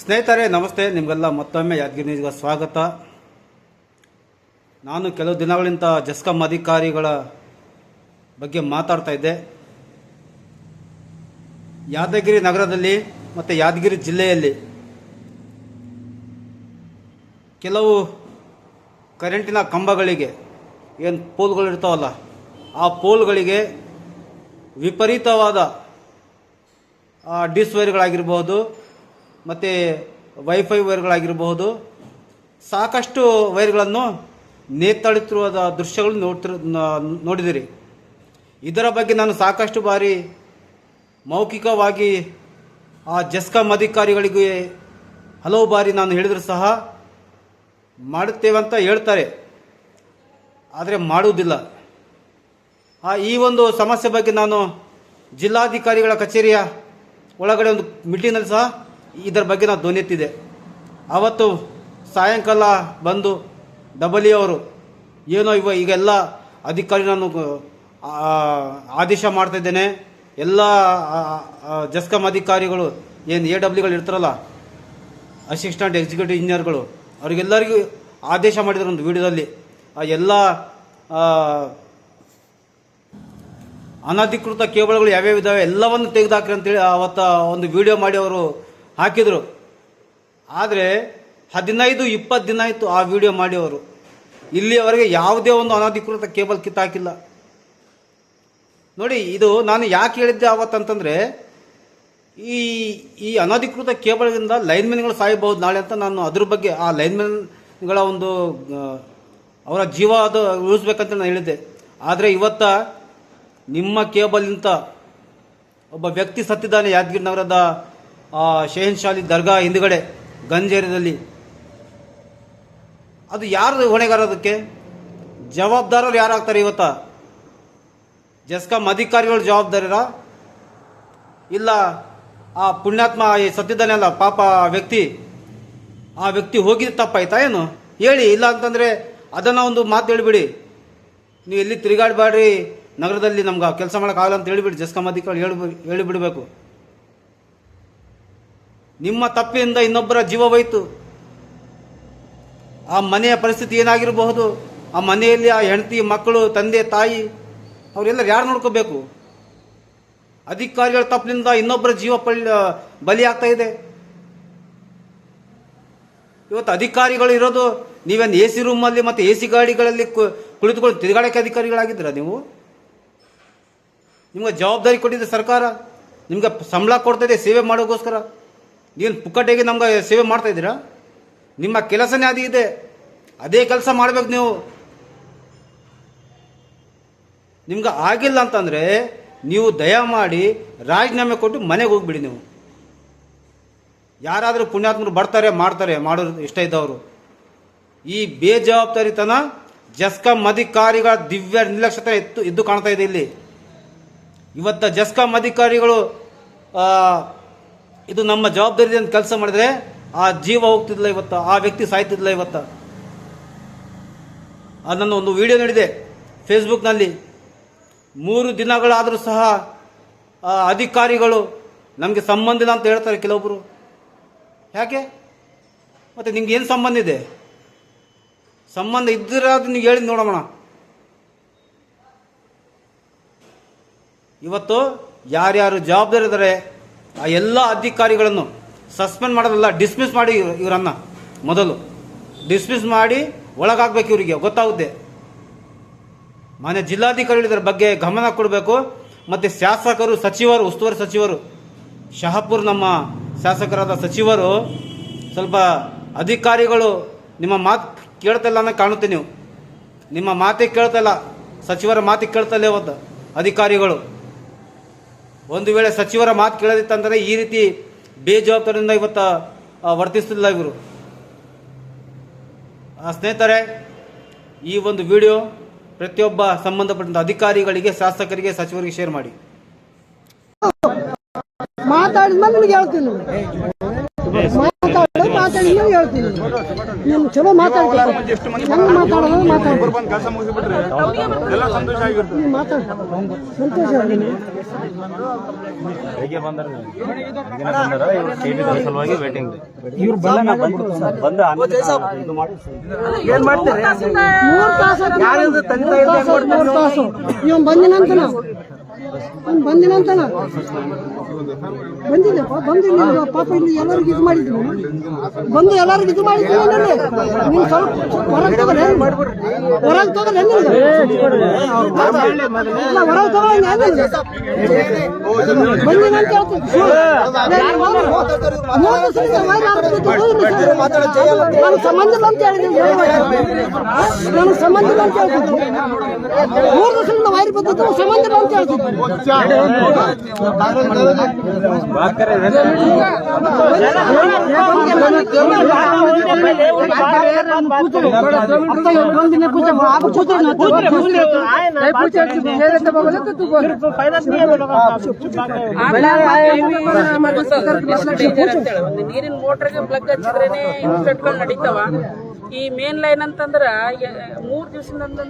ಸ್ನೇಹಿತರೆ ನಮಸ್ತೆ. ನಿಮಗೆಲ್ಲ ಮತ್ತೊಮ್ಮೆ ಯಾದಗಿರಿ ನ್ಯೂಸ್ಗೆ ಸ್ವಾಗತ. ನಾನು ಕೆಲವು ದಿನಗಳಿಂದ ಜಸ್ಕಂ ಅಧಿಕಾರಿಗಳ ಬಗ್ಗೆ ಮಾತಾಡ್ತಾ ಇದ್ದೆ. ಯಾದಗಿರಿ ನಗರದಲ್ಲಿ ಮತ್ತು ಯಾದಗಿರಿ ಜಿಲ್ಲೆಯಲ್ಲಿ ಕೆಲವು ಕರೆಂಟಿನ ಕಂಬಗಳಿಗೆ ಏನು ಪೋಲ್ಗಳು ಇರ್ತಾವಲ್ಲ ಆ ಪೋಲ್ಗಳಿಗೆ ವಿಪರೀತವಾದ ಆ, ಡಿಸ್ ವೈರ್ಗಳಾಗಿರ್ಬೋದು ಮತ್ತು ವೈಫೈ ವೈರ್ಗಳಾಗಿರಬಹುದು. ಸಾಕಷ್ಟು ವೈರ್ಗಳನ್ನು ನೇತಾಡುತ್ತಿರುವ ದೃಶ್ಯಗಳು ನೋಡ್ತಿರ ನೋಡಿದಿರಿ. ಇದರ ಬಗ್ಗೆ ನಾನು ಸಾಕಷ್ಟು ಬಾರಿ ಮೌಖಿಕವಾಗಿ ಆ ಜಸ್ಕಾಂ ಅಧಿಕಾರಿಗಳಿಗೆ ಹಲವು ಬಾರಿ ನಾನು ಹೇಳಿದರೂ ಸಹ ಮಾಡುತ್ತೇವೆ ಅಂತ ಹೇಳ್ತಾರೆ. ಆದರೆ ಮಾಡುವುದಿಲ್ಲ. ಆ ಈ ಒಂದು ಸಮಸ್ಯೆ ಬಗ್ಗೆ ನಾನು ಜಿಲ್ಲಾಧಿಕಾರಿಗಳ ಕಚೇರಿಯ ಒಳಗಡೆ ಒಂದು ಮೀಟಿಂಗ್ನಲ್ಲಿ ಸಹ ಇದರ ಬಗ್ಗೆ ನಾವು ಧ್ವನಿತ್ತಿದೆ ಆವತ್ತು ಸಾಯಂಕಾಲ ಬಂದು ಡಬಲಿ ಅವರು ಏನೋ ಇವ ಈಗೆಲ್ಲ ಅಧಿಕಾರಿ ನಾನು ಆದೇಶ ಮಾಡ್ತಾಯಿದ್ದೇನೆ ಎಲ್ಲ ಜಸ್ಕಮ್ ಅಧಿಕಾರಿಗಳು, ಏನು ಎ ಡಬ್ಲ್ಯೂಗಳು ಇರ್ತಾರಲ್ಲ ಅಸಿಸ್ಟೆಂಟ್ ಎಕ್ಸಿಕ್ಯೂಟಿವ್ ಇಂಜಿನಿಯರ್ಗಳು ಅವ್ರಿಗೆಲ್ಲರಿಗೂ ಆದೇಶ ಮಾಡಿದ್ರು ಒಂದು ವಿಡಿಯೋದಲ್ಲಿ. ಆ, ಎಲ್ಲ ಅನಧಿಕೃತ ಕೇಬಲ್ಗಳು ಯಾವ್ಯಾವ ಇದ್ದಾವೆ ಎಲ್ಲವನ್ನು ತೆಗೆದುಹಾಕ್ರಿ ಅಂತೇಳಿ ಅವತ್ತ ಒಂದು ವಿಡಿಯೋ ಮಾಡಿ ಅವರು ಹಾಕಿದರು. ಆದರೆ ಹದಿನೈದು, ಇಪ್ಪತ್ತು ದಿನ ಆಯಿತು ಆ ವಿಡಿಯೋ ಮಾಡಿ ಅವರು ಇಲ್ಲಿಯವರೆಗೆ ಯಾವುದೇ ಒಂದು ಅನಧಿಕೃತ ಕೇಬಲ್ ಕಿತ್ತಾಕಿಲ್ಲ ನೋಡಿ, ಇದು ನಾನು ಯಾಕೆ ಹೇಳಿದ್ದೆ ಅವತ್ತಂತಂದರೆ, ಈ ಈ ಅನಧಿಕೃತ ಕೇಬಲ್ಗಿಂದ ಲೈನ್ಮೆನ್ಗಳು ಸಾಯಬಹುದು ನಾಳೆ ಅಂತ ನಾನು ಅದ್ರ ಬಗ್ಗೆ, ಆ ಲೈನ್ಮೆನ್ಗಳ ಒಂದು ಅವರ ಜೀವ ಅದು ಉಳಿಸ್ಬೇಕಂತ ನಾನು ಹೇಳಿದ್ದೆ. ಆದರೆ ಇವತ್ತ ನಿಮ್ಮ ಕೇಬಲ್ನಿಂದ ಒಬ್ಬ ವ್ಯಕ್ತಿ ಸತ್ತಿದ್ದಾನೆ, ಯಾದಗಿರಿ ನಗರದ ಆ, ಶೇಹನ್ಶಾಲಿ ದರ್ಗಾ ಹಿಂದುಗಡೆ ಗಂಜೇರಿನಲ್ಲಿ. ಅದು ಯಾರು ಹೊಣೆಗಾರ ಅದಕ್ಕೆ? ಜವಾಬ್ದಾರರು ಯಾರಾಗ್ತಾರೆ ಇವತ್ತ? ಜಸ್ಕಾಂ ಅಧಿಕಾರಿಗಳು ಜವಾಬ್ದಾರಿರ? ಇಲ್ಲ ಆ ಪುಣ್ಯಾತ್ಮ ಈ ಸತ್ತಿದ್ದಾನಲ್ಲ ಪಾಪ ವ್ಯಕ್ತಿ. ಆ ವ್ಯಕ್ತಿ ಹೋಗಿದ್ದು ತಪ್ಪಾಯ್ತಾ ಏನು? ಹೇಳಿ ಇಲ್ಲ ಅಂತಂದರೆ ಅದನ್ನು ಒಂದು ಮಾತು ಹೇಳಿಬಿಡಿ. ನೀವು ಎಲ್ಲಿ ತಿರುಗಾಡಬೇಡ್ರಿ? ನಗರದಲ್ಲಿ ನಮ್ಗೆ ಕೆಲಸ ಮಾಡೋಕ್ಕಾಗಲ್ಲ ಅಂತ ಹೇಳಿಬಿಡಿ ಜಸ್ಕಾಂ ಅಧಿಕಾರಿ ಹೇಳಿ ಹೇಳಿಬಿಡಬೇಕು. ನಿಮ್ಮ ತಪ್ಪಿನಿಂದ ಇನ್ನೊಬ್ಬರ ಜೀವ ಹೋಯಿತು ಆ ಮನೆಯ ಪರಿಸ್ಥಿತಿ ಏನಾಗಿರಬಹುದು? ಆ ಮನೆಯಲ್ಲಿ ಆ ಹೆಂಡತಿ, ಮಕ್ಕಳು, ತಂದೆ, ತಾಯಿ, ಅವರೆಲ್ಲರೂ ಯಾರು ನೋಡ್ಕೋಬೇಕು? ಅಧಿಕಾರಿಗಳ ತಪ್ಪಿನಿಂದ ಇನ್ನೊಬ್ಬರ ಜೀವ ಬಲಿ ಆಗ್ತಾ ಇದೆ. ಇವತ್ತು ಅಧಿಕಾರಿಗಳು ಇರೋದು ನೀವೇನು ಎ ಸಿ ರೂಮಲ್ಲಿ ಮತ್ತು ಎ ಸಿ ಗಾಡಿಗಳಲ್ಲಿ ಕುಳಿತುಕೊಂಡು ತಿರುಗಾಡಕ್ಕೆ ಅಧಿಕಾರಿಗಳಾಗಿದ್ದೀರಾ ನೀವು? ನಿಮ್ಗೆ ಜವಾಬ್ದಾರಿ ಕೊಟ್ಟಿದೆ ಸರ್ಕಾರ. ನಿಮ್ಗೆ ಸಂಬಳ ಕೊಡ್ತಾ ಇದೆ, ಸೇವೆ ಮಾಡೋಕ್ಕೋಸ್ಕರ. ನೀನು ಪುಕ್ಕಟೆಗೆ ನಮ್ಗೆ ಸೇವೆ ಮಾಡ್ತಾ ಇದ್ದೀರಾ? ನಿಮ್ಮ ಕೆಲಸನೇ ಅದು ಇದೆ. ಅದೇ ಕೆಲಸ ಮಾಡ್ಬೇಕು ನೀವು. ನಿಮ್ಗೆ ಆಗಿಲ್ಲ ಅಂತಂದರೆ ನೀವು ದಯಮಾಡಿ ರಾಜೀನಾಮೆ ಕೊಟ್ಟು ಮನೆಗೆ ಹೋಗ್ಬಿಡಿ ನೀವು. ಯಾರಾದರೂ ಪುಣ್ಯಾತ್ಮರು ಬರ್ತಾರೆ, ಮಾಡ್ತಾರೆ, ಮಾಡೋರು ಇಷ್ಟ ಇದ್ದವರು. ಈ ಬೇಜವಾಬ್ದಾರಿತನ ಜಸ್ಕಮ್ ಅಧಿಕಾರಿಗಳ ದಿವ್ಯ ನಿರ್ಲಕ್ಷ್ಯತೆ ಇತ್ತು ಇದ್ದು ಕಾಣ್ತಾ ಇದೆ ಇಲ್ಲಿ. ಇವತ್ತ ಜಸ್ಕಮ್ ಅಧಿಕಾರಿಗಳು ಇದು ನಮ್ಮ ಜವಾಬ್ದಾರಿ ಅಂತ ಕೆಲಸ ಮಾಡಿದ್ರೆ ಆ ಜೀವ ಹೋಗ್ತಿದ್ಲ ಇವತ್ತು, ಆ ವ್ಯಕ್ತಿ ಸಾಯ್ತಿದ್ಲ ಇವತ್ತು? ಅದನ್ನು ಒಂದು ವಿಡಿಯೋ ನೋಡಿದೆ. ಫೇಸ್ಬುಕ್ನಲ್ಲಿ ಮೂರು ದಿನಗಳಾದರೂ ಸಹ ಅಧಿಕಾರಿಗಳು ನಮಗೆ ಸಂಬಂಧ ಇಲ್ಲ ಅಂತ ಹೇಳ್ತಾರೆ ಕೆಲವೊಬ್ಬರು ಯಾಕೆ? ಮತ್ತು ನಿಮ್ಗೆ ಏನು ಸಂಬಂಧ ಇದೆ? ಸಂಬಂಧ ಇದ್ದಿರೋದು ನೀವು ಹೇಳಿ ನೋಡೋಣ. ಇವತ್ತು ಯಾರ್ಯಾರು ಜವಾಬ್ದಾರಿ ಇದ್ದಾರೆ ಆ ಎಲ್ಲ ಅಧಿಕಾರಿಗಳನ್ನು ಸಸ್ಪೆಂಡ್ ಮಾಡೋದಲ್ಲ, ಡಿಸ್ಮಿಸ್ ಮಾಡಿ ಇವ್ರ- ಇವರನ್ನ. ಮೊದಲು ಡಿಸ್ಮಿಸ್ ಮಾಡಿ ಒಳಗಾಗಬೇಕು ಇವರಿಗೆ, ಗೊತ್ತಾಗುತ್ತೆ. ಮಾನ್ಯ ಜಿಲ್ಲಾಧಿಕಾರಿಗಳು ಇದರ ಬಗ್ಗೆ ಗಮನ ಕೊಡಬೇಕು. ಮತ್ತು ಶಾಸಕರು, ಸಚಿವರು, ಉಸ್ತುವಾರಿ ಸಚಿವರು, ಶಹಾಪುರ್ ನಮ್ಮ ಶಾಸಕರಾದ ಸಚಿವರು, ಸ್ವಲ್ಪ ಅಧಿಕಾರಿಗಳು ನಿಮ್ಮ ಮಾತು ಕೇಳ್ತಾ ಇಲ್ಲ ಅನ್ನೋ ಕಾಣುತ್ತೆ ನೀವು. ನಿಮ್ಮ ಮಾತೇ ಕೇಳ್ತಾ ಇಲ್ಲ. ಸಚಿವರ ಮಾತಿಗೆ ಕೇಳ್ತಾ ಇಲ್ಲ ಇವತ್ತು ಅಧಿಕಾರಿಗಳು. ಒಂದು ವೇಳೆ ಸಚಿವರ ಮಾತು ಕೇಳದಿತ್ತಂದರೆ ಈ ರೀತಿ ಬೇಜವಾಬ್ದಾರಿಯಿಂದ ಇವತ್ತು ವರ್ತಿಸ್ತಿಲ್ಲ ಇವರು. ಆ, ಸ್ನೇಹಿತರೆ ಈ ಒಂದು ವಿಡಿಯೋ ಪ್ರತಿಯೊಬ್ಬ ಸಂಬಂಧಪಟ್ಟ ಅಧಿಕಾರಿಗಳಿಗೆ ಶಾಸಕರಿಗೆ ಸಚಿವರಿಗೆ ಶೇರ್ ಮಾಡಿ. ಮಾತಾಡಿದ್ಮೇಲೆ ನಿಮಗೆ ಹೇಳ್ತೀನಿ. ನಿಮ್ಗೆ ಹೇಳ್ತೀನಿ? ನೀವು ಚಲೋ ಮಾತಾಡ್ತೀವಿ ಹೆಂಗೆ ಮಾತಾಡೋದು ಮುಗಿಸ್ಬಿಟ್ರೆ ಎಲ್ಲ ಸಂತೋಷ ಆಗಿರುತ್ತೆ. ನೀನು ಮಾತಾಡು. ಸಂತೋಷ ಆಗಿದೆ ಹೇಗೆ ಬಂದಾರ? ಬಂದಾರ ಇವ್ರು ಟಿವಿ ಸಲುವಾಗಿ ವೇಟಿಂಗ್ ಇವ್ರು ಬಂದ ಮೂರು ತಾಸು ಆಯ್ತು. ಮೂರು ತಾಸು ಆಯ್ತು, ಮೂರು ತಾಸು ಇವ್ ಬಂದಿನಂತನ ಅವ್ನು ಬಂದಿದ್ದಪ್ಪ ಬಂದಿಲ್ಲ. ಪಾಪ ಇಲ್ಲಿ ಎಲ್ಲರಿಗೂ ಇದು ಮಾಡಿದ್ವಿ ಬಂದು ಎಲ್ಲರಿಗೂ ಇದು ಮಾಡಿದ್ವಿ ನೀನು ಸ್ವಲ್ಪ ಹೊರಗೆ ತಗೋರೆ ಹೊರಗೆ ತಗೋರೆ ಸಂಬಂಧ ಅಂತ ಹೇಳಿದ್ದೀನಿ ನನಗೆ ಸಂಬಂಧ ಅಂತ ಹೇಳ್ತಿದ್ದೆ ಮೂರು ದಿವಸದಿಂದ ವೈರ್ ಬಂದಿದ್ದು ಸಂಬಂಧ ಅಂತ ಹೇಳ್ತಿದ್ದೆ ಒಂದು ನೀರಿನ ಮೋಟರ್ಗೆ ಪ್ಲಗ್ ಹಚ್ಚಿದ್ರೇನೆ ಇನ್ಸ್ಟೆಂಟ್ಗಳು ನಡೀತಾವ. ಈ ಮೇನ್ ಲೈನ್ ಅಂತಂದ್ರ ಮೂರ್ ದಿವಸದಿಂದ